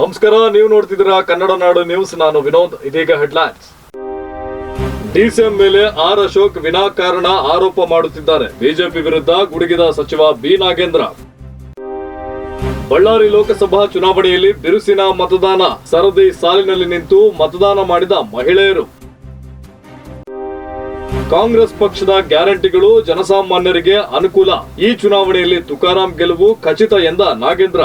ನಮಸ್ಕಾರ, ನೀವು ನೋಡ್ತಿದ್ದೀರಾ ಕನ್ನಡ ನಾಡು ನ್ಯೂಸ್. ನಾನು ವಿನೋದ್, ಇದೀಗ ಹೆಡ್ಲೈನ್ಸ್. ಡಿಸಿಎಂ ಮೇಲೆ ಆರ್ ಅಶೋಕ್ ವಿನಾಕಾರಣ ಆರೋಪ ಮಾಡುತ್ತಿದ್ದಾರೆ. ಬಿಜೆಪಿ ವಿರುದ್ಧ ಗುಡುಗಿದ ಸಚಿವ ಬಿ. ನಾಗೇಂದ್ರ. ಬಳ್ಳಾರಿ ಲೋಕಸಭಾ ಚುನಾವಣೆಯಲ್ಲಿ ಬಿರುಸಿನ ಮತದಾನ. ಸರದಿ ಸಾಲಿನಲ್ಲಿ ನಿಂತು ಮತದಾನ ಮಾಡಿದ ಮಹಿಳೆಯರು. ಕಾಂಗ್ರೆಸ್ ಪಕ್ಷದ ಗ್ಯಾರಂಟಿಗಳು ಜನಸಾಮಾನ್ಯರಿಗೆ ಅನುಕೂಲ. ಈ ಚುನಾವಣೆಯಲ್ಲಿ ತುಕಾರಾಂ ಗೆಲುವು ಖಚಿತ ಎಂದ ನಾಗೇಂದ್ರ.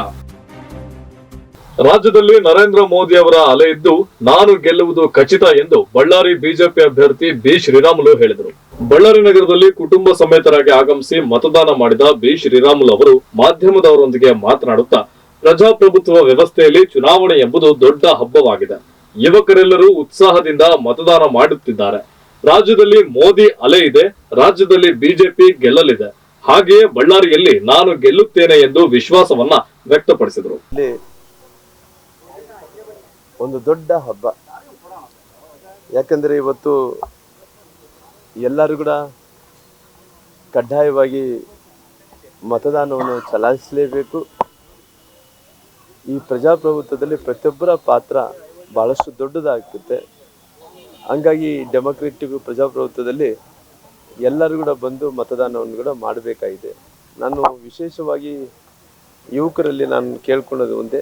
ರಾಜ್ಯದಲ್ಲಿ ನರೇಂದ್ರ ಮೋದಿ ಅವರ ಅಲೆ ಇದ್ದು ನಾನು ಗೆಲ್ಲುವುದು ಖಚಿತ ಎಂದು ಬಳ್ಳಾರಿ ಬಿಜೆಪಿ ಅಭ್ಯರ್ಥಿ ಬಿ ಶ್ರೀರಾಮುಲು ಹೇಳಿದರು. ಬಳ್ಳಾರಿ ನಗರದಲ್ಲಿ ಕುಟುಂಬ ಸಮೇತರಾಗಿ ಆಗಮಿಸಿ ಮತದಾನ ಮಾಡಿದ ಬಿ ಶ್ರೀರಾಮುಲು ಅವರು ಮಾಧ್ಯಮದವರೊಂದಿಗೆ ಮಾತನಾಡುತ್ತಾ, ಪ್ರಜಾಪ್ರಭುತ್ವ ವ್ಯವಸ್ಥೆಯಲ್ಲಿ ಚುನಾವಣೆ ಎಂಬುದು ದೊಡ್ಡ ಹಬ್ಬವಾಗಿದೆ. ಯುವಕರೆಲ್ಲರೂ ಉತ್ಸಾಹದಿಂದ ಮತದಾನ ಮಾಡುತ್ತಿದ್ದಾರೆ. ರಾಜ್ಯದಲ್ಲಿ ಮೋದಿ ಅಲೆ ಇದೆ, ರಾಜ್ಯದಲ್ಲಿ ಬಿಜೆಪಿ ಗೆಲ್ಲಲಿದೆ. ಹಾಗೆಯೇ ಬಳ್ಳಾರಿಯಲ್ಲಿ ನಾನು ಗೆಲ್ಲುತ್ತೇನೆ ಎಂದು ವಿಶ್ವಾಸವನ್ನ ವ್ಯಕ್ತಪಡಿಸಿದರು. ಒಂದು ದೊಡ್ಡ ಹಬ್ಬ. ಯಾಕಂದರೆ ಇವತ್ತು ಎಲ್ಲರೂ ಕೂಡ ಕಡ್ಡಾಯವಾಗಿ ಮತದಾನವನ್ನು ಚಲಾಯಿಸಲೇಬೇಕು. ಈ ಪ್ರಜಾಪ್ರಭುತ್ವದಲ್ಲಿ ಪ್ರತಿಯೊಬ್ಬರ ಪಾತ್ರ ಭಾಳಷ್ಟು ದೊಡ್ಡದಾಗುತ್ತೆ. ಹಂಗಾಗಿ ಡೆಮೊಕ್ರೆಟಿಕ್ ಪ್ರಜಾಪ್ರಭುತ್ವದಲ್ಲಿ ಎಲ್ಲರೂ ಕೂಡ ಬಂದು ಮತದಾನವನ್ನು ಕೂಡ ಮಾಡಬೇಕಾಗಿದೆ. ನಾನು ವಿಶೇಷವಾಗಿ ಯುವಕರಲ್ಲಿ ನಾನು ಕೇಳ್ಕೊಳ್ಳೋದು ಒಂದೇ.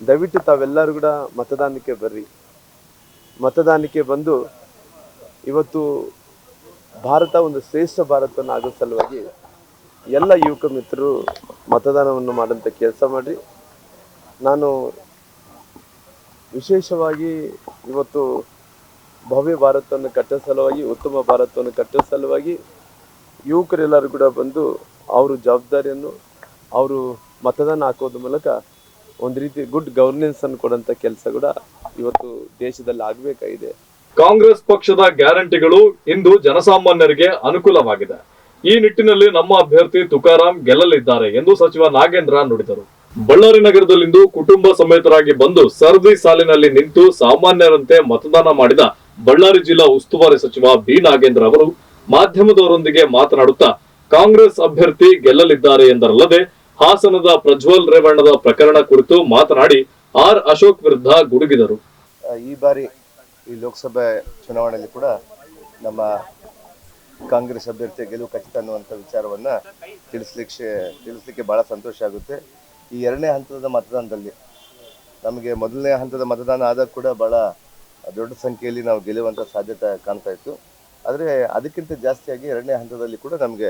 ದಯವಿಟ್ಟು ತಾವೆಲ್ಲರೂ ಕೂಡ ಮತದಾನಕ್ಕೆ ಬರ್ರಿ. ಮತದಾನಕ್ಕೆ ಬಂದು ಇವತ್ತು ಭಾರತ ಒಂದು ಶ್ರೇಷ್ಠ ಭಾರತವನ್ನು ಆಗೋ ಸಲುವಾಗಿ ಎಲ್ಲ ಯುವಕ ಮಿತ್ರರು ಮತದಾನವನ್ನು ಮಾಡೋಂಥ ಕೆಲಸ ಮಾಡಿ ನಾನು ವಿಶೇಷವಾಗಿ ಇವತ್ತು ಭವ್ಯ ಭಾರತವನ್ನು ಕಟ್ಟೋ ಸಲುವಾಗಿ, ಉತ್ತಮ ಭಾರತವನ್ನು ಕಟ್ಟೋ ಸಲುವಾಗಿ ಯುವಕರೆಲ್ಲರೂ ಕೂಡ ಬಂದು ಅವರು ಜವಾಬ್ದಾರಿಯನ್ನು, ಅವರು ಮತದಾನ ಹಾಕೋದ್ರ ಮೂಲಕ ಒಂದು ರೀತಿ ಗುಡ್ ಗವರ್ನೆನ್ಸ್ ಅನ್ನು ಕೊಡಂತ ಕೆಲಸ ಕೂಡ ಇವತ್ತು ದೇಶದಲ್ಲಿ ಆಗ್ಬೇಕಾಗಿದೆ. ಕಾಂಗ್ರೆಸ್ ಪಕ್ಷದ ಗ್ಯಾರಂಟಿಗಳು ಇಂದು ಜನಸಾಮಾನ್ಯರಿಗೆ ಅನುಕೂಲವಾಗಿದೆ. ಈ ನಿಟ್ಟಿನಲ್ಲಿ ನಮ್ಮ ಅಭ್ಯರ್ಥಿ ತುಕಾರಾಂ ಗೆಲ್ಲಲಿದ್ದಾರೆ ಎಂದು ಸಚಿವ ನಾಗೇಂದ್ರ ನುಡಿದರು. ಬಳ್ಳಾರಿ ನಗರದಲ್ಲಿಂದು ಕುಟುಂಬ ಸಮೇತರಾಗಿ ಬಂದು ಸರದಿ ಸಾಲಿನಲ್ಲಿ ನಿಂತು ಸಾಮಾನ್ಯರಂತೆ ಮತದಾನ ಮಾಡಿದ ಬಳ್ಳಾರಿ ಜಿಲ್ಲಾ ಉಸ್ತುವಾರಿ ಸಚಿವ ಬಿ ನಾಗೇಂದ್ರ ಅವರು ಮಾಧ್ಯಮದವರೊಂದಿಗೆ ಮಾತನಾಡುತ್ತಾ ಕಾಂಗ್ರೆಸ್ ಅಭ್ಯರ್ಥಿ ಗೆಲ್ಲಲಿದ್ದಾರೆ ಎಂದರಲ್ಲದೆ ಹಾಸನದ ಪ್ರಜ್ವಲ್ ರೇವಣ್ಣದ ಪ್ರಕರಣ ಕುರಿತು ಮಾತನಾಡಿ ಆರ್ ಅಶೋಕ್ ವಿರುದ್ಧ ಗುಡುಗಿದರು. ಈ ಬಾರಿ ಈ ಲೋಕಸಭೆ ಚುನಾವಣೆಯಲ್ಲಿ ಕೂಡ ನಮ್ಮ ಕಾಂಗ್ರೆಸ್ ಅಭ್ಯರ್ಥಿ ಗೆಲುವು ಖಚಿತ ಅನ್ನುವಂಥ ವಿಚಾರವನ್ನ ತಿಳಿಸ್ಲಿಕ್ಕೆ ತಿಳಿಸ್ಲಿಕ್ಕೆ ಬಹಳ ಸಂತೋಷ ಆಗುತ್ತೆ. ಈ ಎರಡನೇ ಹಂತದ ಮತದಾನದಲ್ಲಿ ನಮಗೆ ಮೊದಲನೇ ಹಂತದ ಮತದಾನ ಆದಾಗ ಕೂಡ ಬಹಳ ದೊಡ್ಡ ಸಂಖ್ಯೆಯಲ್ಲಿ ನಾವು ಗೆಲ್ಲುವಂಥ ಸಾಧ್ಯತೆ ಕಾಣ್ತಾ ಇತ್ತು. ಆದರೆ ಅದಕ್ಕಿಂತ ಜಾಸ್ತಿಯಾಗಿ ಎರಡನೇ ಹಂತದಲ್ಲಿ ಕೂಡ ನಮಗೆ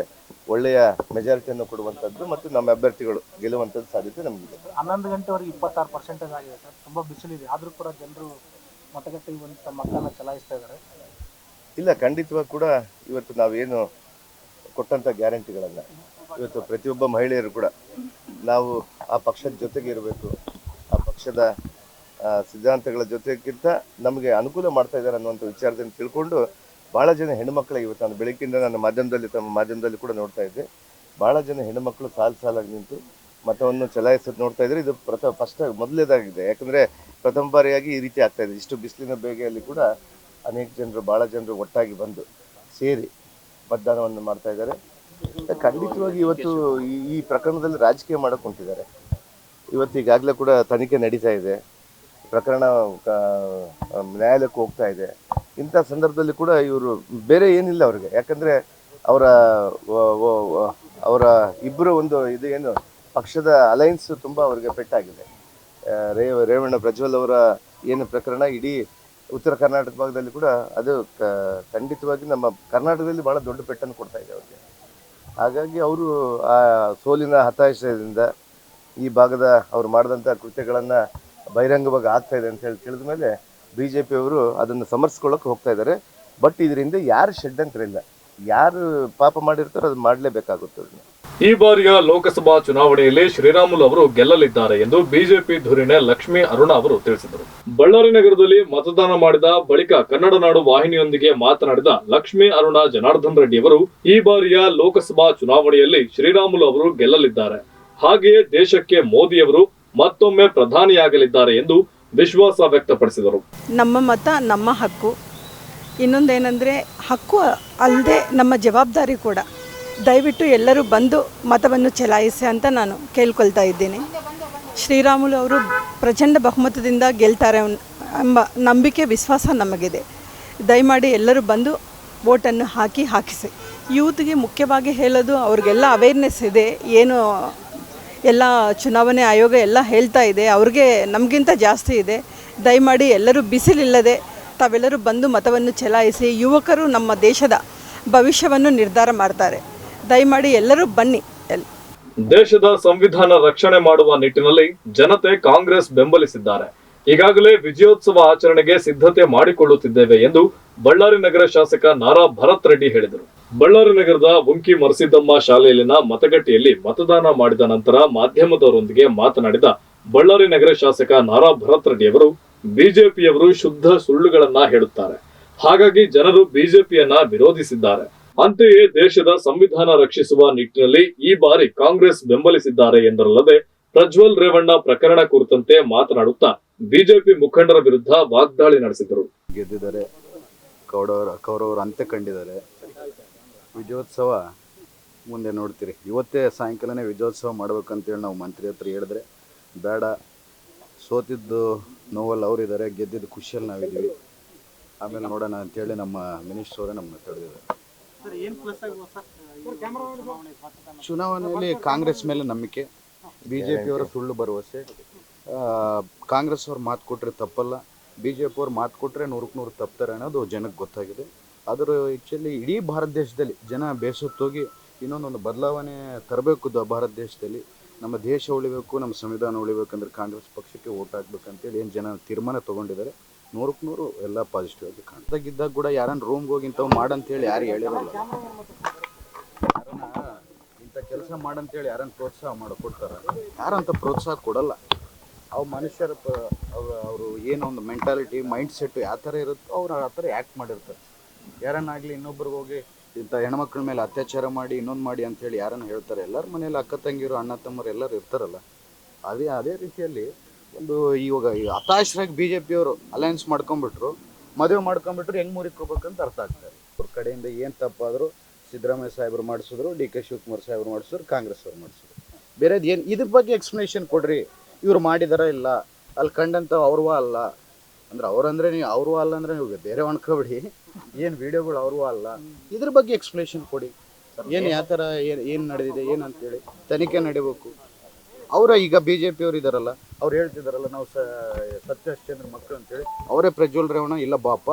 ಒಳ್ಳೆಯ ಮೆಜಾರಿಟಿಯನ್ನು ಕೊಡುವಂಥದ್ದು ಮತ್ತು ನಮ್ಮ ಅಭ್ಯರ್ಥಿಗಳು ಗೆಲ್ಲುವಂಥದ್ದು ಸಾಧ್ಯತೆ ನಮಗಿದೆ ಹನ್ನೊಂದು ಗಂಟೆವರೆಗೆ ಇಪ್ಪತ್ತಾರು ಪರ್ಸೆಂಟೇಜ್ ಆಗಿದೆ ಸರ್. ತುಂಬ ಬಿಸಿಲಿದೆ ಆದರೂ ಕೂಡ ಜನರು ಮತಗಟ್ಟೆಗೆ ಬಂದು ತಮ್ಮ ಮಕ್ಕಳನ್ನ ಚಲಾಯಿಸ್ತಾ ಇದ್ದಾರೆ. ಇಲ್ಲ ಖಂಡಿತವಾಗಿ ಕೂಡ ಇವತ್ತು ನಾವೇನು ಕೊಟ್ಟಂಥ ಗ್ಯಾರಂಟಿಗಳನ್ನು ಇವತ್ತು ಪ್ರತಿಯೊಬ್ಬ ಮಹಿಳೆಯರು ಕೂಡ ನಾವು ಆ ಪಕ್ಷದ ಜೊತೆಗೆ ಇರಬೇಕು. ಆ ಪಕ್ಷದ ಆ, ಸಿದ್ಧಾಂತಗಳ ಜೊತೆಗಿಂತ ನಮಗೆ ಅನುಕೂಲ ಮಾಡ್ತಾ ಇದ್ದಾರೆ ಅನ್ನುವಂಥ ವಿಚಾರದಲ್ಲಿ ತಿಳ್ಕೊಂಡು ಭಾಳ ಜನ ಹೆಣ್ಮಕ್ಳಿಗೆ ಇವತ್ತು ನಾನು ಬೆಳಗ್ಗಿಂದ ನನ್ನ ಮಾಧ್ಯಮದಲ್ಲಿ ತಮ್ಮ ಮಾಧ್ಯಮದಲ್ಲಿ ಕೂಡ ನೋಡ್ತಾ ಇದ್ದೆ. ಭಾಳ ಜನ ಹೆಣ್ಣುಮಕ್ಕಳು ಸಾಲು ಸಾಲಾಗಿ ನಿಂತು ಮತವನ್ನು ಚಲಾಯಿಸೋದು ನೋಡ್ತಾ ಇದ್ದಾರೆ ಇದು ಪ್ರಥ ಫಸ್ಟ್ ಮೊದಲೇದಾಗಿದೆ ಯಾಕಂದರೆ ಪ್ರಥಮ ಬಾರಿಯಾಗಿ ಈ ರೀತಿ ಆಗ್ತಾ ಇದೆ. ಇಷ್ಟು ಬಿಸಿಲಿನ ಬೇಗೆಯಲ್ಲಿ ಕೂಡ ಅನೇಕ ಜನರು ಭಾಳ ಜನರು ಒಟ್ಟಾಗಿ ಬಂದು ಸೇರಿ ಮತದಾನವನ್ನು ಮಾಡ್ತಾ ಇದ್ದಾರೆ. ಖಂಡಿತವಾಗಿ ಇವತ್ತು ಈ ಈ ಪ್ರಕರಣದಲ್ಲಿ ರಾಜಕೀಯ ಮಾಡೋಕೆ ಹೊಂಟಿದ್ದಾರೆ ಇವತ್ತು ಈಗಾಗಲೇ ಕೂಡ ತನಿಖೆ ನಡೀತಾ ಇದೆ. ಪ್ರಕರಣ ನ್ಯಾಯಾಲಯಕ್ಕೆ ಹೋಗ್ತಾ ಇದೆ. ಇಂಥ ಸಂದರ್ಭದಲ್ಲಿ ಕೂಡ ಇವರು ಬೇರೆ ಏನಿಲ್ಲ ಅವ್ರಿಗೆ. ಯಾಕಂದರೆ ಅವರ ಅವರ ಇಬ್ಬರು ಒಂದು ಇದು ಏನು, ಪಕ್ಷದ ಅಲೈನ್ಸ್ ತುಂಬ ಅವರಿಗೆ ಪೆಟ್ಟಾಗಿದೆ. ರೇ, ರೇವಣ್ಣ ಪ್ರಜ್ವಲ್ ಅವರ ಏನು ಪ್ರಕರಣ, ಇಡೀ ಉತ್ತರ ಕರ್ನಾಟಕ ಭಾಗದಲ್ಲಿ ಕೂಡ ಅದು ಖಂಡಿತವಾಗಿ ನಮ್ಮ ಕರ್ನಾಟಕದಲ್ಲಿ ಭಾಳ ದೊಡ್ಡ ಪೆಟ್ಟನ್ನು ಕೊಡ್ತಾ ಇದೆ ಅವ್ರಿಗೆ. ಹಾಗಾಗಿ ಅವರು ಆ ಸೋಲಿನ ಹತಾಶದಿಂದ ಈ ಭಾಗದ ಅವರು ಮಾಡಿದಂಥ ಕೃತ್ಯಗಳನ್ನು ಬಹಿರಂಗವಾಗಿ ಆಗ್ತಾ ಇದೆ ಅಂತ ಹೇಳಿ ತಿಳಿದ ಮೇಲೆ ಬಿ ಜೆ ಪಿಯವರು ಅದನ್ನು ಸಮರ್ಸ್ಕೊಳ್ಳೋಕೆ ಹೋಗ್ತಾ ಇದ್ದಾರೆ. ಬಟ್ ಇದರಿಂದ ಯಾರು ಷಡ್ಯಂತ್ರ ಇಲ್ಲ ಯಾರು ಪಾಪ ಮಾಡಿರ್ತಾರೋ ಅದು ಮಾಡಲೇಬೇಕಾಗುತ್ತೆ ಈ ಬಾರಿಯ ಲೋಕಸಭಾ ಚುನಾವಣೆಯಲ್ಲಿ ಶ್ರೀರಾಮುಲು ಅವರು ಗೆಲ್ಲಲಿದ್ದಾರೆ ಎಂದು ಬಿಜೆಪಿ ಧುರೀಣೆ ಲಕ್ಷ್ಮೀ ಅರುಣ ಅವರು ತಿಳಿಸಿದರು. ಬಳ್ಳಾರಿ ನಗರದಲ್ಲಿ ಮತದಾನ ಮಾಡಿದ ಬಳಿಕ ಕನ್ನಡ ನಾಡು ವಾಹಿನಿಯೊಂದಿಗೆ ಮಾತನಾಡಿದ ಲಕ್ಷ್ಮೀ ಅರುಣ ಜನಾರ್ದನ್ ರೆಡ್ಡಿ ಅವರು, ಈ ಬಾರಿಯ ಲೋಕಸಭಾ ಚುನಾವಣೆಯಲ್ಲಿ ಶ್ರೀರಾಮುಲು ಅವರು ಗೆಲ್ಲಲಿದ್ದಾರೆ. ಹಾಗೆಯೇ ದೇಶಕ್ಕೆ ಮೋದಿಯವರು ಮತ್ತೊಮ್ಮೆ ಪ್ರಧಾನಿಯಾಗಲಿದ್ದಾರೆ ಎಂದು ವಿಶ್ವಾಸ ವ್ಯಕ್ತಪಡಿಸಿದರು. ನಮ್ಮ ಮತ ನಮ್ಮ ಹಕ್ಕು. ಇನ್ನೊಂದೇನೆಂದರೆ, ಹಕ್ಕು ಅಲ್ಲದೆ ನಮ್ಮ ಜವಾಬ್ದಾರಿ ಕೂಡ. ದಯವಿಟ್ಟು ಎಲ್ಲರೂ ಬಂದು ಮತವನ್ನು ಚಲಾಯಿಸಿ ಅಂತ ನಾನು ಕೇಳ್ಕೊಳ್ತಾ ಇದ್ದೀನಿ. ಶ್ರೀರಾಮುಲು ಅವರು ಪ್ರಚಂಡ ಬಹುಮತದಿಂದ ಗೆಲ್ತಾರೆ ಎಂಬ ನಂಬಿಕೆ, ವಿಶ್ವಾಸ ನಮಗಿದೆ. ದಯಮಾಡಿ ಎಲ್ಲರೂ ಬಂದು ವೋಟನ್ನು ಹಾಕಿ ಹಾಕಿಸಿ. ಯೂತ್ಗೆ ಮುಖ್ಯವಾಗಿ ಹೇಳೋದು ಅವ್ರಿಗೆಲ್ಲ ಅವೇರ್ನೆಸ್ ಇದೆ, ಏನು ಎಲ್ಲ ಚುನಾವಣೆ ಆಯೋಗ ಎಲ್ಲ ಹೇಳ್ತಾ ಇದೆ, ಅವ್ರಿಗೆ ನಮಗಿಂತ ಜಾಸ್ತಿ ಇದೆ. ದಯಮಾಡಿ ಎಲ್ಲರೂ ಬಿಸಿಲಿಲ್ಲದೆ ತಾವೆಲ್ಲರೂ ಬಂದು ಮತವನ್ನು ಚಲಾಯಿಸಿ, ಯುವಕರು ನಮ್ಮ ದೇಶದ ಭವಿಷ್ಯವನ್ನು ನಿರ್ಧಾರ ಮಾಡ್ತಾರೆ. ದಯಮಾಡಿ ಎಲ್ಲರೂ ಬನ್ನಿ. ದೇಶದ ಸಂವಿಧಾನ ರಕ್ಷಣೆ ಮಾಡುವ ನಿಟ್ಟಿನಲ್ಲಿ ಜನತೆ ಕಾಂಗ್ರೆಸ್ ಬೆಂಬಲಿಸಿದ್ದಾರೆ. ಈಗಾಗಲೇ ವಿಜಯೋತ್ಸವ ಆಚರಣೆಗೆ ಸಿದ್ಧತೆ ಮಾಡಿಕೊಳ್ಳುತ್ತಿದ್ದೇವೆ ಎಂದು ಬಳ್ಳಾರಿ ನಗರ ಶಾಸಕ ನಾರಾ ಭರತ್ ರೆಡ್ಡಿ ಹೇಳಿದರು. ಬಳ್ಳಾರಿ ನಗರದ ಉಂಕಿ ಮರಸಿದ್ದಮ್ಮ ಶಾಲೆಯಲ್ಲಿನ ಮತಗಟ್ಟೆಯಲ್ಲಿ ಮತದಾನ ಮಾಡಿದ ನಂತರ ಮಾಧ್ಯಮದವರೊಂದಿಗೆ ಮಾತನಾಡಿದ ಬಳ್ಳಾರಿ ನಗರ ಶಾಸಕ ನಾರಾ ಭರತ್ ರೆಡ್ಡಿಯವರು, ಬಿಜೆಪಿಯವರು ಶುದ್ಧ ಸುಳ್ಳುಗಳನ್ನ ಹೇಳುತ್ತಾರೆ. ಹಾಗಾಗಿ ಜನರು ಬಿಜೆಪಿಯನ್ನ ವಿರೋಧಿಸಿದ್ದಾರೆ. ಅಂತೆಯೇ ದೇಶದ ಸಂವಿಧಾನ ರಕ್ಷಿಸುವ ನಿಟ್ಟಿನಲ್ಲಿ ಈ ಬಾರಿ ಕಾಂಗ್ರೆಸ್ ಬೆಂಬಲಿಸಿದ್ದಾರೆ ಎಂದರಲ್ಲದೆ ಪ್ರಜ್ವಲ್ ರೇವಣ್ಣ ಪ್ರಕರಣ ಕುರಿತಂತೆ ಮಾತನಾಡುತ್ತಾ ಬಿಜೆಪಿ ಮುಖಂಡರ ವಿರುದ್ಧ ವಾಗ್ದಾಳಿ ನಡೆಸಿದರು. ಗೆದ್ದಿದ್ದಾರೆ. ಕೌಡವರ, ಕೌರವರು ಅಂತ್ಯ ಕಂಡಿದ್ದಾರೆ. ವಿಜಯೋತ್ಸವ ಮುಂದೆ ನೋಡ್ತೀರಿ. ಇವತ್ತೇ ಸಾಯಂಕಾಲನೇ ವಿಜಯೋತ್ಸವ ಮಾಡ್ಬೇಕಂತೇಳಿ ನಾವು ಮಂತ್ರಿ ಹತ್ರ ಹೇಳಿದ್ರೆ ಬೇಡ ಸೋತಿದ್ದು ನೋವಲ್ಲಿ ಅವರಿದ್ದಾರೆ ಗೆದ್ದಿದ್ದು ಖುಷಿಯಲ್ಲಿ ನಾವಿದ್ದೀವಿ. ಆಮೇಲೆ ನೋಡೋಣ ಅಂತೇಳಿ ನಮ್ಮ ಮಿನಿಸ್ಟರ್ ಅವರೇ ನಮ್ಮನ್ನ ತಡೆದಿದ್ದಾರೆ. ಚುನಾವಣೆಯಲ್ಲಿ ಕಾಂಗ್ರೆಸ್ ಮೇಲೆ ನಂಬಿಕೆ ಬಿ ಜೆ ಪಿಯವರ ಸುಳ್ಳು ಭರವಸೆ. ಕಾಂಗ್ರೆಸ್ ಅವ್ರು ಮಾತು ಕೊಟ್ಟರೆ ತಪ್ಪಲ್ಲ ಬಿ ಜೆ ಪಿ ಅವ್ರು ಮಾತು ಕೊಟ್ಟರೆ ನೂರಕ್ಕೆ ನೂರು ತಪ್ತಾರೆ ಅನ್ನೋದು ಜನಕ್ಕೆ ಗೊತ್ತಾಗಿದೆ. ಅದರ ಆ್ಯಕ್ಚುಲಿ ಇಡೀ ಭಾರತ ದೇಶದಲ್ಲಿ ಜನ ಬೇಸತ್ತೋಗಿ ಇನ್ನೊಂದೊಂದು ಬದಲಾವಣೆ ತರಬೇಕು ಭಾರತ ದೇಶದಲ್ಲಿ. ನಮ್ಮ ದೇಶ ಉಳಿಬೇಕು, ನಮ್ಮ ಸಂವಿಧಾನ ಉಳಿಬೇಕಂದ್ರೆ ಕಾಂಗ್ರೆಸ್ ಪಕ್ಷಕ್ಕೆ ಓಟ್ ಹಾಕ್ಬೇಕಂತೇಳಿ ಏನು ಜನ ತೀರ್ಮಾನ ತೊಗೊಂಡಿದ್ದಾರೆ, ನೂರಕ್ಕೆ ನೂರು ಎಲ್ಲ ಪಾಸಿಟಿವ್ ಆಗಿ ಕಾಣ್ತಾಗಿದ್ದಾಗ ಕೂಡ ಯಾರನ್ನು ರೂಮ್ಗೆ ಹೋಗಿ ಇಂಥವು ಮಾಡಂತೇಳಿ ಯಾರು ಹೇಳಿರಲ್ಲ. ಇಂಥ ಕೆಲಸ ಮಾಡಂತೇಳಿ ಯಾರನ್ನ ಪ್ರೋತ್ಸಾಹ ಮಾಡಿ, ಕೊಡ್ತಾರ. ಯಾರಂತ ಪ್ರೋತ್ಸಾಹ ಕೊಡಲ್ಲ. ಅವು ಮನುಷ್ಯರ ಅವರು ಏನೋ ಒಂದು ಮೆಂಟಾಲಿಟಿ ಮೈಂಡ್ ಸೆಟ್ ಯಾವ ಥರ ಇರುತ್ತೋ ಅವ್ರು ಆ ಥರ ಆ್ಯಕ್ಟ್ ಮಾಡಿರ್ತಾರೆ. ಯಾರನ್ನಾಗಲಿ ಇನ್ನೊಬ್ರಿಗೆ ಹೋಗಿ ಇಂಥ ಹೆಣ್ಮಕ್ಳ ಮೇಲೆ ಅತ್ಯಾಚಾರ ಮಾಡಿ, ಇನ್ನೊಂದು ಮಾಡಿ ಅಂತೇಳಿ ಯಾರನ್ನು ಹೇಳ್ತಾರೆ? ಎಲ್ಲರ ಮನೇಲಿ ಅಕ್ಕ ತಂಗಿರು, ಅಣ್ಣ ತಮ್ಮರು ಎಲ್ಲರೂ ಇರ್ತಾರಲ್ಲ. ಅದೇ ಅದೇ ರೀತಿಯಲ್ಲಿ ಒಂದು ಇವಾಗ ಈ ಹತಾಶರಾಗಿ ಬಿ ಜೆ ಪಿಯವರು ಅಲಯನ್ಸ್ ಮಾಡ್ಕೊಂಬಿಟ್ರು ಮದುವೆ ಮಾಡ್ಕೊಂಬಿಟ್ರು ಹೆಂಗ್ ಮುರಿಕೋಬೇಕಂತ ಅರ್ಥ ಆಗ್ತಾರೆ ಅವ್ರ ಕಡೆಯಿಂದ ಏನು ತಪ್ಪಾದರೂ ಸಿದ್ದರಾಮಯ್ಯ ಸಾಹೇಬರು ಮಾಡಿಸಿದ್ರು, ಡಿ ಕೆ ಶಿವಕುಮಾರ್ ಸಾಹೇಬರು ಮಾಡಿಸಿದ್ರು, ಕಾಂಗ್ರೆಸ್ ಅವ್ರು ಮಾಡಿಸಿದ್ರು. ಬೇರೆದು ಏನು, ಇದ್ರ ಬಗ್ಗೆ ಎಕ್ಸ್ಪ್ಲನೇಷನ್ ಕೊಡ್ರಿ. ಇವ್ರು ಮಾಡಿದಾರ ಇಲ್ಲ, ಅಲ್ಲಿ ಕಂಡಂಥ ಅವ್ರವ ಅಲ್ಲ. ಅಂದ್ರೆ ಅವ್ರಂದ್ರೆ ನೀವು, ಅವ್ರವ ಅಲ್ಲ ಅಂದ್ರೆ ನೀವು ಬೇರೆ ಅನ್ಕೋಬಿಡಿ ಏನು ವಿಡಿಯೋಗಳು ಅವ್ರಿಗೂ ಅಲ್ಲ. ಇದ್ರ ಬಗ್ಗೆ ಎಕ್ಸ್ಪ್ಲನೇಷನ್ ಕೊಡಿ. ಏನು ಯಾವ ಥರ ಏನು ಏನು ನಡೆದಿದೆ ಏನು ಅಂತೇಳಿ ತನಿಖೆ ನಡಿಬೇಕು. ಅವರ ಈಗ ಬಿ ಜೆ ಪಿಯವರು ಇದಾರಲ್ಲ ಅವ್ರು ಹೇಳ್ತಿದಾರಲ್ಲ ನಾವು ಸ ಸತ್ಯಶ್ಚಂದ್ರ ಮಕ್ಕಳು ಅಂತೇಳಿ. ಅವರೇ ಪ್ರಜ್ವಲ್ ರೇವಣ ಇಲ್ಲ ಬಾಪ.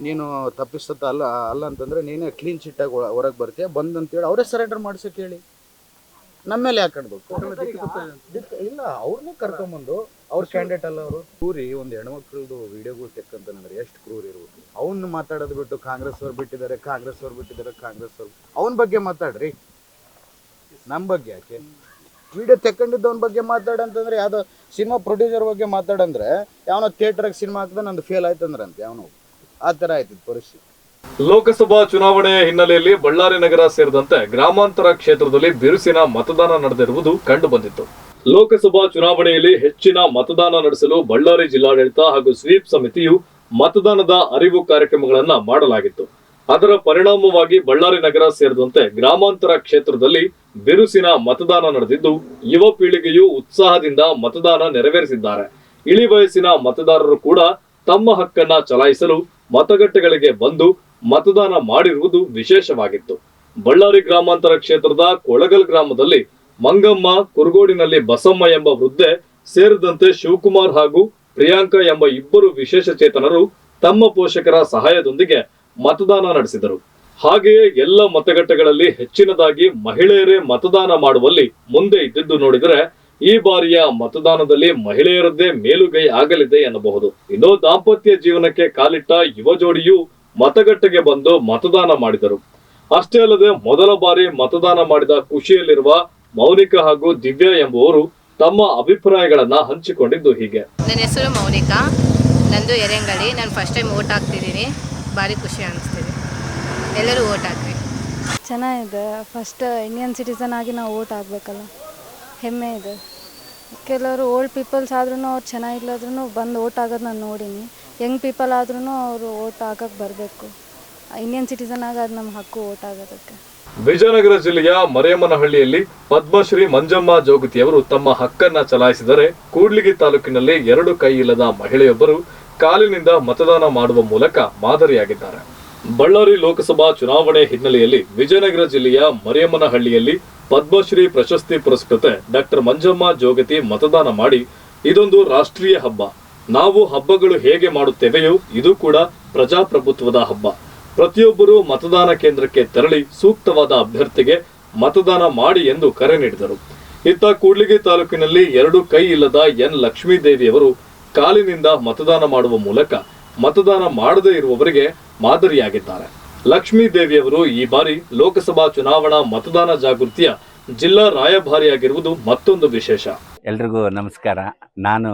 ನೀನು ತಪ್ಪಿಸತ್ತ ಅಲ್ಲ ಅಲ್ಲ ಅಂತಂದ್ರೆ ನೀನೇ ಕ್ಲೀನ್ ಚಿಟ್ಟಾಗಿ ಹೊರಗೆ ಬರ್ತೀಯ ಬಂದ್ ಅಂತೇಳಿ ಅವರೇ ಸರೆಂಡರ್ ಮಾಡಿಸಕ್ಕೆ ಹೇಳಿ. ನಮ್ಮ ಮೇಲೆ ದಿಕ್ಕ- ಇಲ್ಲ ಅವ್ರನ್ನೇ ಕರ್ಕೊಂಬಂದು ಅವ್ರ ಕ್ಯಾಂಡಿಡೇಟ್ ಅಲ್ಲ ಅವರು. ಕ್ರೂರಿ ಒಂದ್ ಹೆಣ್ಮಕ್ಳದು ವಿಡಿಯೋಗಳು ತೆಕ್ಕಂತಂದ್ರೆ ಎಷ್ಟು ಕ್ರೂರಿ ಇರ್ಬೇಕು. ಅವ್ನ ಮಾತಾಡೋದು ಬಿಟ್ಟು ಕಾಂಗ್ರೆಸ್ ಅವ್ರು ಬಿಟ್ಟಿದ್ದಾರೆ ಕಾಂಗ್ರೆಸ್ ಅವ್ರು ಬಿಟ್ಟಿದ್ದಾರೆ ಕಾಂಗ್ರೆಸ್ ಅವ್ರು ಅವನ ಬಗ್ಗೆ ಮಾತಾಡ್ರಿ. ನಮ್ಮ ಬಗ್ಗೆ ಯಾಕೆ? ವಿಡಿಯೋ ತೆಕ್ಕೊಂಡಿದ್ದವನ ಬಗ್ಗೆ ಮಾತಾಡಂತಂದ್ರೆ ಯಾವ್ದೋ ಸಿನಿಮಾ ಪ್ರೊಡ್ಯೂಸರ್ ಬಗ್ಗೆ ಮಾತಾಡಂದ್ರೆ ಯಾವನೋ ಥಿಯೇಟರ್ಗೆ ಸಿನಿಮಾ ಹಾಕಿದ ನಂದು ಫೇಲ್ ಆಯ್ತಂದ್ರಂತೆ ಯಾವನೋ. ಆ ಥರ ಆಯ್ತಿದ್ ಪರಿಸ್ಥಿತಿ. ಲೋಕಸಭಾ ಚುನಾವಣೆ ಹಿನ್ನೆಲೆಯಲ್ಲಿ ಬಳ್ಳಾರಿ ನಗರ ಸೇರಿದಂತೆ ಗ್ರಾಮಾಂತರ ಕ್ಷೇತ್ರದಲ್ಲಿ ಬಿರುಸಿನ ಮತದಾನ ನಡೆದಿರುವುದು ಕಂಡು ಬಂದಿತ್ತು. ಲೋಕಸಭಾ ಚುನಾವಣೆಯಲ್ಲಿ ಹೆಚ್ಚಿನ ಮತದಾನ ನಡೆಸಲು ಬಳ್ಳಾರಿ ಜಿಲ್ಲಾಡಳಿತ ಹಾಗೂ ಸ್ವೀಪ್ ಸಮಿತಿಯು ಮತದಾನದ ಅರಿವು ಕಾರ್ಯಕ್ರಮಗಳನ್ನ ಮಾಡಲಾಗಿತ್ತು. ಅದರ ಪರಿಣಾಮವಾಗಿ ಬಳ್ಳಾರಿ ನಗರ ಸೇರಿದಂತೆ ಗ್ರಾಮಾಂತರ ಕ್ಷೇತ್ರದಲ್ಲಿ ಬಿರುಸಿನ ಮತದಾನ ನಡೆದಿದ್ದು, ಯುವ ಪೀಳಿಗೆಯು ಉತ್ಸಾಹದಿಂದ ಮತದಾನ ನೆರವೇರಿಸಿದ್ದಾರೆ. ಇಳಿ ವಯಸ್ಸಿನ ಮತದಾರರು ಕೂಡ ತಮ್ಮ ಹಕ್ಕನ್ನ ಚಲಾಯಿಸಲು ಮತಗಟ್ಟೆಗಳಿಗೆ ಬಂದು ಮತದಾನ ಮಾಡಿರುವುದು ವಿಶೇಷವಾಗಿತ್ತು. ಬಳ್ಳಾರಿ ಗ್ರಾಮಾಂತರ ಕ್ಷೇತ್ರದ ಕೊಳಗಲ್ ಗ್ರಾಮದಲ್ಲಿ ಮಂಗಮ್ಮ ಕುರುಗೋಡಿನಲ್ಲಿ ಬಸಮ್ಮ ಎಂಬ ವೃದ್ಧೆ ಸೇರಿದಂತೆ ಶಿವಕುಮಾರ್ ಹಾಗೂ ಪ್ರಿಯಾಂಕಾ ಎಂಬ ಇಬ್ಬರು ವಿಶೇಷ ಚೇತನರು ತಮ್ಮ ಪೋಷಕರ ಸಹಾಯದೊಂದಿಗೆ ಮತದಾನ ನಡೆಸಿದರು. ಹಾಗೆಯೇ ಎಲ್ಲ ಮತಗಟ್ಟೆಗಳಲ್ಲಿ ಹೆಚ್ಚಿನದಾಗಿ ಮಹಿಳೆಯರೇ ಮತದಾನ ಮಾಡುವಲ್ಲಿ ಮುಂದೆ ಇದ್ದಿದ್ದು ನೋಡಿದರೆ ಈ ಬಾರಿಯ ಮತದಾನದಲ್ಲಿ ಮಹಿಳೆಯರದ್ದೇ ಮೇಲುಗೈ ಆಗಲಿದೆ ಎನ್ನಬಹುದು. ಇನ್ನು ದಾಂಪತ್ಯ ಜೀವನಕ್ಕೆ ಕಾಲಿಟ್ಟ ಯುವ ಜೋಡಿಯು ಮತಗಟ್ಟೆಗೆ ಬಂದು ಮತದಾನ ಮಾಡಿದರು. ಅಷ್ಟೇ ಅಲ್ಲದೆ ಮೊದಲ ಬಾರಿ ಮತದಾನ ಮಾಡಿದ ಖುಷಿಯಲ್ಲಿರುವ ಮೌನಿಕ ಹಾಗೂ ದಿವ್ಯಾ ಎಂಬುವರು ತಮ್ಮ ಅಭಿಪ್ರಾಯಗಳನ್ನ ಹಂಚಿಕೊಂಡಿದ್ದು ಹೀಗೆ. ನನ್ನ ಹೆಸರು ಮೌನಿಕಾ. ನಂದು ಎರೆಂಗಳಿ ನಾನು ಫಸ್ಟ್ ಟೈಮ್ ಓಟ್ ಹಾಕ್ತಿದ್ದೀನಿ. ಭಾರಿ ಖುಷಿ ಅನಿಸ್ತಿದೆ. ಎಲ್ಲರೂ ಓಟ್ ಹಾಕ್ರಿ. ಚೆನ್ನಾಗಿದೆ. ಫಸ್ಟ್ ಇಂಡಿಯನ್ ಸಿಟಿಸನ್ ಆಗಿ ನಾವು ಓಟ್ ಆಗಬೇಕಲ್ಲ ಹೆಮ್ಮೆ ಇದೆ. ಕೆಲವರು ಓಲ್ಡ್ ಪೀಪಲ್ಸ್ ಆದ್ರೂ ಅವ್ರು ಚೆನ್ನಾಗಿಲ್ಲದ್ರೂ ಬಂದು ಓಟ್ ಆಗೋದು ನಾನು ನೋಡೀನಿ. ಯಂಗ್ ಪೀಪಲ್ ಆದ್ರೂ ಅವರು ಓಟ್ ಹಾಕಕ್ಕೆ ಬರಬೇಕು. ಇಂಡಿಯನ್ ಸಿಟಿಸನ್ ಆಗಿ ಅದು ನಮ್ಮ ಹಕ್ಕು ಓಟ್ ಆಗೋದಕ್ಕೆ. ವಿಜಯನಗರ ಜಿಲ್ಲೆಯ ಮರೇಮನಹಳ್ಳಿಯಲ್ಲಿ ಪದ್ಮಶ್ರೀ ಮಂಜಮ್ಮ ಜೋಗತಿಯವರು ತಮ್ಮ ಹಕ್ಕನ್ನ ಚಲಾಯಿಸಿದರೆ ಕೂಡ್ಲಿಗಿ ತಾಲೂಕಿನಲ್ಲಿ ಎರಡು ಕೈ ಇಲ್ಲದ ಮಹಿಳೆಯೊಬ್ಬರು ಕಾಲಿನಿಂದ ಮತದಾನ ಮಾಡುವ ಮೂಲಕ ಮಾದರಿಯಾಗಿದ್ದಾರೆ. ಬಳ್ಳಾರಿ ಲೋಕಸಭಾ ಚುನಾವಣೆ ಹಿನ್ನೆಲೆಯಲ್ಲಿ ವಿಜಯನಗರ ಜಿಲ್ಲೆಯ ಮರೇಮನಹಳ್ಳಿಯಲ್ಲಿ ಪದ್ಮಶ್ರೀ ಪ್ರಶಸ್ತಿ ಪುರಸ್ಕೃತೆ ಡಾಕ್ಟರ್ ಮಂಜಮ್ಮ ಜೋಗತಿ ಮತದಾನ ಮಾಡಿ, ಇದೊಂದು ರಾಷ್ಟ್ರೀಯ ಹಬ್ಬ. ನಾವು ಹಬ್ಬಗಳು ಹೇಗೆ ಮಾಡುತ್ತೇವೆಯೋ, ಇದು ಕೂಡ ಪ್ರಜಾಪ್ರಭುತ್ವದ ಹಬ್ಬ. ಪ್ರತಿಯೊಬ್ಬರು ಮತದಾನ ಕೇಂದ್ರಕ್ಕೆ ತೆರಳಿ ಸೂಕ್ತವಾದ ಅಭ್ಯರ್ಥಿಗೆ ಮತದಾನ ಮಾಡಿ ಎಂದು ಕರೆ ನೀಡಿದರು. ಇತ್ತ ಕೂಡ್ಲಿಗಿ ತಾಲೂಕಿನಲ್ಲಿ ಎರಡು ಕೈ ಇಲ್ಲದ ಎನ್ ಲಕ್ಷ್ಮೀದೇವಿಯವರು ಕಾಲಿನಿಂದ ಮತದಾನ ಮಾಡುವ ಮೂಲಕ ಮತದಾನ ಮಾಡದೇ ಇರುವವರಿಗೆ ಮಾದರಿಯಾಗಿದ್ದಾರೆ. ಲಕ್ಷ್ಮೀ ದೇವಿಯವರು ಈ ಬಾರಿ ಲೋಕಸಭಾ ಚುನಾವಣಾ ಮತದಾನ ಜಾಗೃತಿಯ ಜಿಲ್ಲಾ ರಾಯಭಾರಿಯಾಗಿರುವುದು ಮತ್ತೊಂದು ವಿಶೇಷ. ಎಲ್ರಿಗೂ ನಮಸ್ಕಾರ. ನಾನು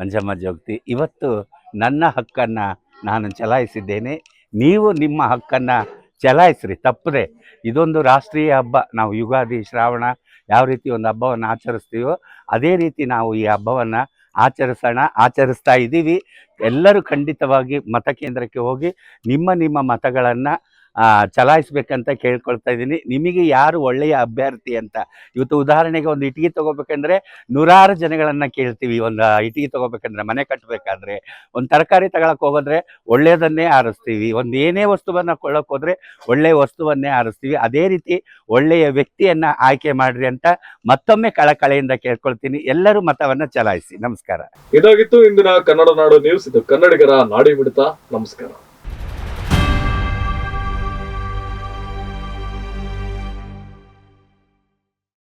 ಮಂಜಮ್ಮ ಜೋಗ್ತಿ. ಇವತ್ತು ನನ್ನ ಹಕ್ಕನ್ನು ನಾನು ಚಲಾಯಿಸಿದ್ದೇನೆ. ನೀವು ನಿಮ್ಮ ಹಕ್ಕನ್ನು ಚಲಾಯಿಸ್ರಿ, ತಪ್ಪದೆ. ಇದೊಂದು ರಾಷ್ಟ್ರೀಯ ಹಬ್ಬ. ನಾವು ಯುಗಾದಿ, ಶ್ರಾವಣ ಯಾವ ರೀತಿ ಒಂದು ಹಬ್ಬವನ್ನು ಆಚರಿಸ್ತೀವೋ, ಅದೇ ರೀತಿ ನಾವು ಈ ಹಬ್ಬವನ್ನು ಆಚರಿಸೋಣ, ಆಚರಿಸ್ತಾ ಇದ್ದೀವಿ ಎಲ್ಲರೂ ಖಂಡಿತವಾಗಿ ಮತಕೇಂದ್ರಕ್ಕೆ ಹೋಗಿ ನಿಮ್ಮ ನಿಮ್ಮ ಮತಗಳನ್ನು ಚಲಾಯಿಸ್ಬೇಕಂತ ಕೇಳ್ಕೊಳ್ತಾ ಇದ್ದೀನಿ. ನಿಮಗೆ ಯಾರು ಒಳ್ಳೆಯ ಅಭ್ಯರ್ಥಿ ಅಂತ? ಇವತ್ತು ಉದಾಹರಣೆಗೆ ಒಂದು ಇಟಿಗೆ ತಗೋಬೇಕಂದ್ರೆ ನೂರಾರು ಜನಗಳನ್ನು ಕೇಳ್ತೀವಿ. ಒಂದು ಇಟಿಗೆ ತಗೋಬೇಕಂದ್ರೆ ಮನೆ ಕಟ್ಟಬೇಕಾದ್ರೆ ಒಂದು ತರಕಾರಿ ತಗೊಳಕ್ ಹೋಗೋದ್ರೆ ಒಳ್ಳೆಯದನ್ನೇ ಆರಿಸ್ತೀವಿ. ಒಂದು ಏನೇ ವಸ್ತುವನ್ನು ಕೊಳ್ಳೋಕೆ ಹೋದ್ರೆ ಒಳ್ಳೆಯ ವಸ್ತುವನ್ನೇ ಆರಿಸ್ತೀವಿ. ಅದೇ ರೀತಿ ಒಳ್ಳೆಯ ವ್ಯಕ್ತಿಯನ್ನ ಆಯ್ಕೆ ಮಾಡ್ರಿ ಅಂತ ಮತ್ತೊಮ್ಮೆ ಕಳಕಳೆಯಿಂದ ಕೇಳ್ಕೊಳ್ತೀನಿ. ಎಲ್ಲರೂ ಮತವನ್ನ ಚಲಾಯಿಸಿ. ನಮಸ್ಕಾರ. ಇದಾಗಿತ್ತು ಇಂದಿನ ಕನ್ನಡ ನಾಡು ನ್ಯೂಸ್. ಇದು ಕನ್ನಡಿಗರ ನಾಡಿ ಮಿಡಿತ ನಮಸ್ಕಾರ.